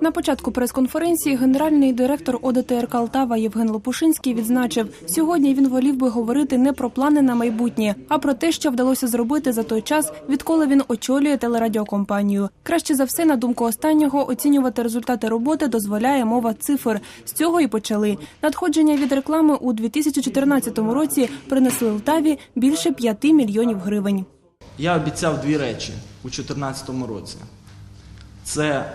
На початку прес-конференції генеральний директор ОДТР Алтава Євген Лопушинський відзначив, сьогодні він волів би говорити не про плани на майбутнє, а про те, що вдалося зробити за той час, відколи він очолює телерадіокомпанію. Краще за все, на думку останнього, оцінювати результати роботи дозволяє мова цифр. З цього і почали. Надходження від реклами у 2014 році принесли Лтаві більше 5 мільйонів гривень. Я обіцяв дві речі у 2014 році: це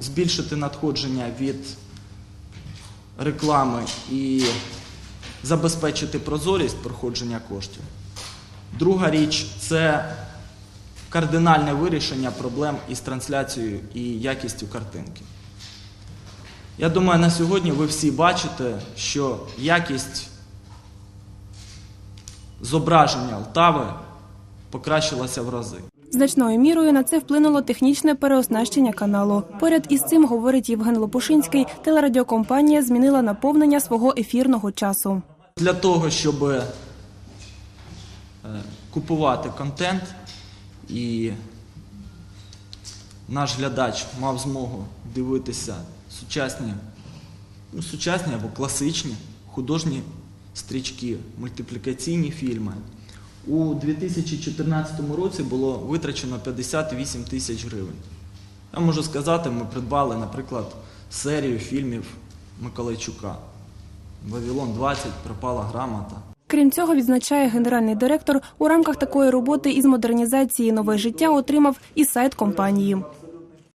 збільшити надходження від реклами і забезпечити прозорість проходження коштів. Друга річ це кардинальне вирішення проблем із трансляцією і якістю картинки. Я думаю, на сьогодні ви всі бачите, що якість зображення Лтави покращилася в рази. Значною мірою на це вплинуло технічне переоснащення каналу. Поряд із цим, говорить Євген Лопушинський, телерадіокомпанія змінила наповнення свого ефірного часу. Для того, щоб е, купувати контент і наш глядач мав змогу дивитися сучасні, ну, сучасні або класичні художні стрічки, мультиплікаційні фільми. У 2014 році було витрачено 58 тисяч гривень. Я можу сказати, ми придбали, наприклад, серію фільмів Миколайчука. Вавилон 20, пропала грамота. Крім цього, відзначає генеральний директор, у рамках такої роботи із модернізації нове життя отримав і сайт компанії.